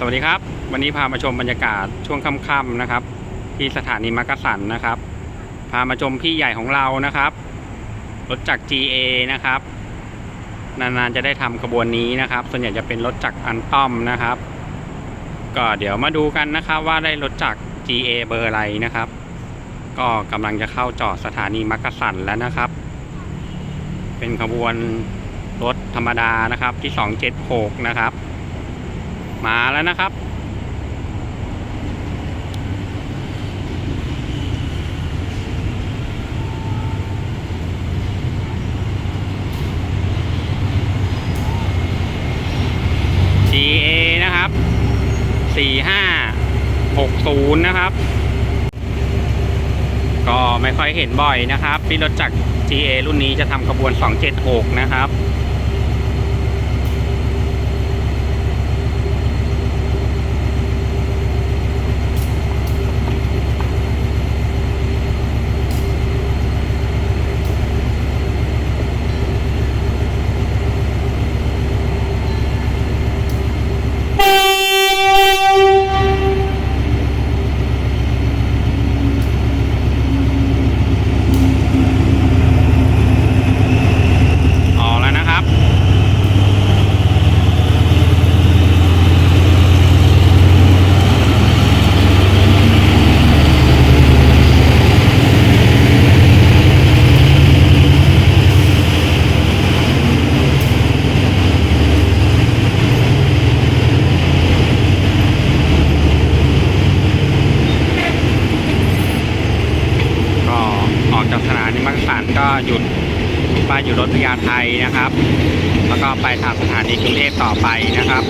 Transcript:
สวัสดีครับ วันนี้พามาชมบรรยากาศช่วงค่ำๆนะครับ ที่สถานีมักกะสันนะครับ พามาชมพี่ใหญ่ของเรานะครับรถจักร GA นะครับ นานๆจะได้ทำขบวนนี้นะครับ ส่วนใหญ่จะเป็นรถจักรอันต้อมนะครับ ก็เดี๋ยวมาดูกันนะครับว่าได้รถจักร GA เบอร์อะไรนะครับ ก็กำลังจะเข้าจอดสถานีมักกะสันแล้วนะครับ เป็นขบวนรถธรรมดานะครับที่ 276 นะครับ มาแล้วนะครับ GA นะครับ 4560 นะครับ ก็ไม่ค่อยเห็นบ่อยนะครับ ที่รถจักร GA รุ่นนี้จะทำขบวน 276 นะครับ ออกแล้วนะครับ ก็ออกจากสถา นีมักสันก็หยุดป้าอยู่รถพยาไทยนะครับ แล้วก็ไปทางสถานีกรุงเทพต่อไปนะครับ